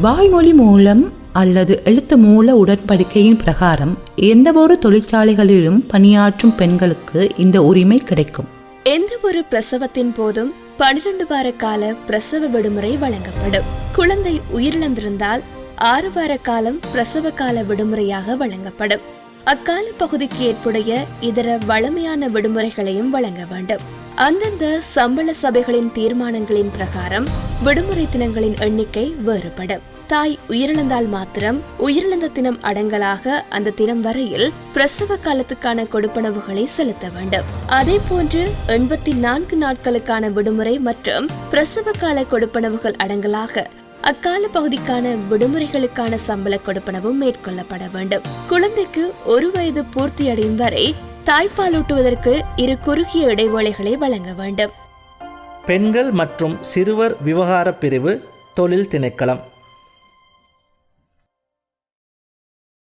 வாய்மொழி மூலம் அல்லது எழுத்து மூல உடன்படிக்கையின் பிரகாரம் எந்தவொரு தொழிற்சாலைகளிலும் பணியாற்றும் பெண்களுக்கு இந்த உரிமை கிடைக்கும். எந்த ஒரு பிரசவத்தின் போதும் பனிரெண்டு வார கால பிரசவ விடுமுறை வழங்கப்படும். குழந்தை உயிரிழந்திருந்தால் ஆறு வார காலம் பிரசவ கால விடுமுறையாக வழங்கப்படும். அக்கால பகுதிக்கு ஏற்புடைய இதர வழமையான விடுமுறைகளையும் வழங்க வேண்டும். அந்தந்த சம்பள சபைகளின் தீர்மானங்களின் பிரகாரம் விடுமுறை தினங்களின் எண்ணிக்கை வேறுபடும். தாய் உயிரிழந்தால் மாத்திரம் உயிரிழந்த தினம் அடங்கலாக அந்த தினம் வரையில் பிரசவ காலத்துக்கான கொடுப்பனவுகளை செலுத்த வேண்டும். அதே போன்று எண்பத்தி நான்கு நாட்களுக்கான விடுமுறை மற்றும் பிரசவ கால கொடுப்பனவுகள் அடங்கலாக அக்கால பகுதிக்கான விடுமுறைகளுக்கான சம்பள கொடுப்பனவும் மேற்கொள்ளப்பட வேண்டும். குழந்தைக்கு ஒரு வயது பூர்த்தியடையும் வரை தாய்ப்பாலூட்டுவதற்கு இரு குறுகிய இடைவேளைகளை வழங்க வேண்டும். பெண்கள் மற்றும் சிறுவர் விவகார பிரிவு தொழில் திணைக்களம்.